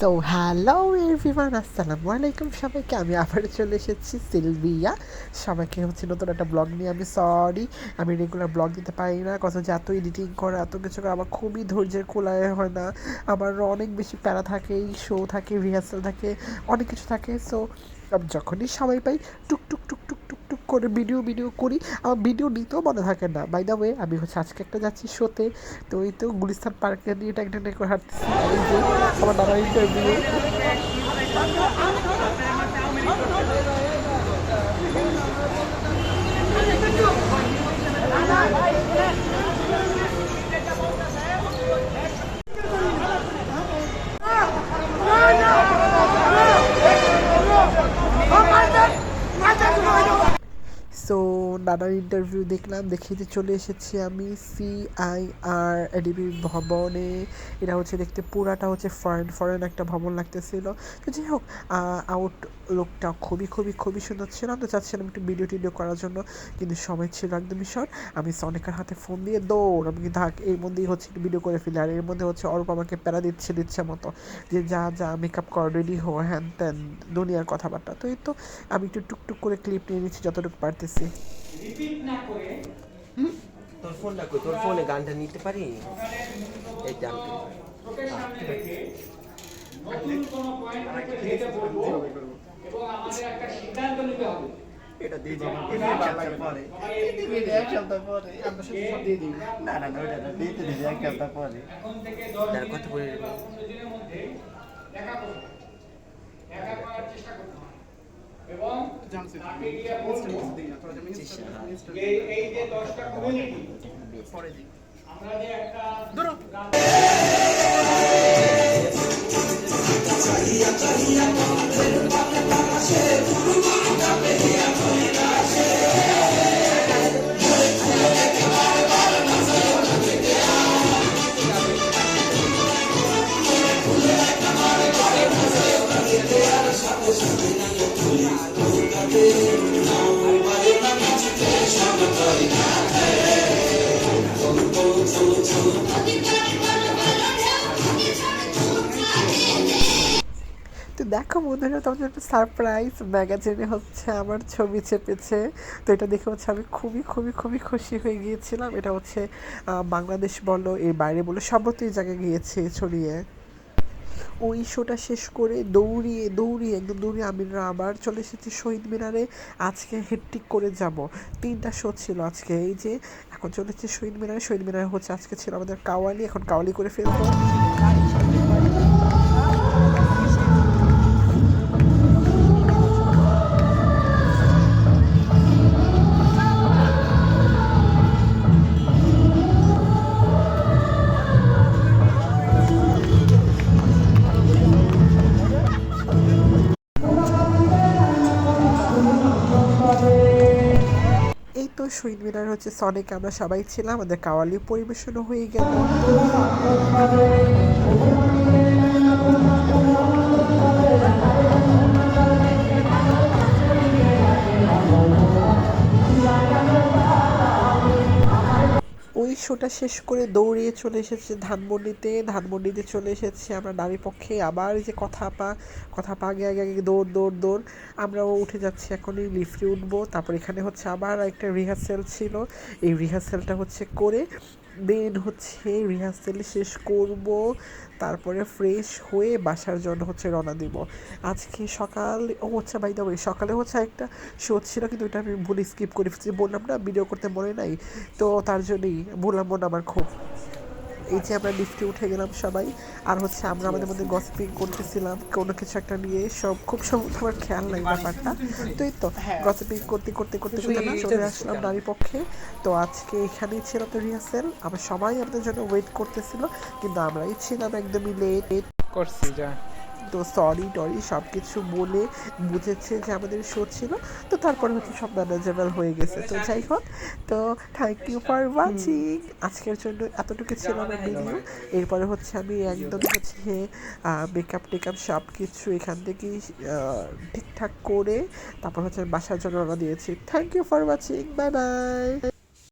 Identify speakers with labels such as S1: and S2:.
S1: So hello everyone আসসালামু আলাইকুম সবাইকে। আমি আবার চলে এসেছি সিলভিয়া। সবাইকে হচ্ছে নতুন একটা ব্লগ নিয়ে। আমি সরি আমি রেগুলার ব্লগ দিতে পারি না। কত যে এত এডিটিং করে, এত কিছু করে, আমার খুবই ধৈর্যের কোলায় হয় না। আমার অনেক বেশি প্যারা থাকে শো থাকে রিহার্সাল থাকে, অনেক কিছু থাকে। সো যখনই সময় পাই টুক করে ভিডিও ভিডিও করি। আমার ভিডিও নিতেও মনে থাকে না। বাই দ্য ওয়ে আমি হচ্ছে আজকে একটা যাচ্ছি শোতে। তো ওই তো গুলিস্তান পার্কে নিয়ে এটা একটা করে হাঁটতেছি। আমার নানা ইন্টারভিউ সো নানার ইন্টারভিউ দেখলাম দেখে যে চলে এসেছি আমি সিআইআর এডিবি ভবনে। এটা হচ্ছে দেখতে পুরাটা হচ্ছে ফরেন ফরেন একটা ভবন লাগতেছিল। তো যাই হোক আউট লোকটা খুবই খুবই খুবই সুন্দর ছিল। আমি তো চাচ্ছিলাম একটু ভিডিও টিডিও করার জন্য, কিন্তু সময় ছিল একদমই শর্ট আমি সনিকার হাতে ফোন দিয়ে দৌড়, আমি কিন্তু এর মধ্যেই হচ্ছে একটু ভিডিও করে ফেলি। আর এর মধ্যে হচ্ছে অরূপ আমাকে প্যারা দিচ্ছে দিচ্ছে মতো যে যা যা মেকআপ কর রেডি হো হ্যান ত্যান দুনিয়ার কথাবার্তা। তো এই তো, আমি একটু টুকটুক করে ক্লিপ নিয়ে নিচ্ছি, যতটুকু পারতেছি।
S2: তোর ফোনটা কই? তোর ফোনে গানটা নিতে পারি? এই গানটা
S3: এটা দিয়ে দিবি। এটা পরে। এক সপ্তাহ পরে। আমরা শুধু সব দিয়ে দিবি না না না ওটা না দিতে দিবি এক সপ্তাহ পরে।
S2: তার কত করে
S3: জানছি ইনস্টা নিউজ দিই না তোরা যেমন ইনস্টা ইনস্টা পরে দিই ধরো
S1: তো দেখো বন্ধুরা তোমাদের একটা সারপ্রাইজ ম্যাগাজিনে হচ্ছে আমার ছবি চেপেছে। তো এটা দেখে হচ্ছে আমি খুবই খুবই খুবই খুশি হয়ে গিয়েছিলাম। এটা হচ্ছে বাংলাদেশ বলো, এর বাইরে বলো সর্বত্রই জায়গায় গিয়েছে ছড়িয়ে। ওই শোটা শেষ করে দৌড়িয়ে দৌড়িয়ে একদম দৌড়িয়ে আমিরা আবার চলে এসেছি শহীদ মিনারে। আজকে হেট্টিক করে যাব। তিনটা শো ছিল আজকে। এই যে এখন চলে এসেছি শহীদ মিনারে। শহীদ মিনারে হচ্ছে আজকে ছিল আমাদের কাওয়ালি। এখন কাওয়ালি করে ফেলব। শহীদ মিনার হচ্ছে সনেক আমরা সবাই ছিলাম আমাদের কাওয়ালি পরিবেশনও হয়ে গেল। শোটা শেষ করে দৌড়িয়ে চলে এসেছে ধানমন্ডিতে ধানমন্ডিতে চলে এসেছে আমরা নারী পক্ষে। আবার যে কথা পা কথা পা আগে আগে আগে দৌড় দৌড় দৌড়, আমরাও উঠে যাচ্ছি এখনই লিফটে উঠবো। তারপর এখানে হচ্ছে আবার একটা রিহার্সেল ছিল। এই রিহার্সেলটা হচ্ছে করে দেন হচ্ছে রিহার্সেল শেষ করব, তারপরে ফ্রেশ হয়ে বাসার জন্য হচ্ছে রওনা দিব। আজকে সকাল, ও আচ্ছা বাই দ্য সকালে হচ্ছে একটা শো ছিল, কিন্তু এটা আমি ভুল স্কিপ করে ফেলছি। বললাম না ভিডিও করতে মনে নাই, তো তার জন্যই ভুলাম মনে আমার খুব। এই যে আমরা লিফটে উঠে গেলাম সবাই আর হচ্ছে আমরা আমাদের মধ্যে গসপিং করতেছিলাম কোনো কিছু একটা নিয়ে সব খুব সম্ভবত আমার খেয়াল নাই ব্যাপারটা। তো এই তো গসপিং করতে করতে করতে করতে আমরা চলে আসলাম নারী পক্ষে। তো আজকে এখানেই ছিল তো রিহার্সেল। আমরা সবাই আমাদের জন্য ওয়েট করতেছিল কিন্তু আমরাই ছিলাম একদমই লেট
S4: করছি যা।
S1: তো সরি টরি সব কিছু বলে বুঝেছে যে আমাদের শো ছিল। তো তারপরে হচ্ছে সব ম্যানেজেবল হয়ে গেছে। তো যাই হোক, তো থ্যাংক ইউ ফর ওয়াচিং আজকের জন্য এতটুকু ছিল আমার ভিডিও এরপরে হচ্ছে আমি একদম হচ্ছে মেকআপ টেকআপ সব কিছু এখান থেকেই ঠিকঠাক করে তারপর হচ্ছে বাসার জন্য রওনা দিয়েছি। Thank you for watching bye bye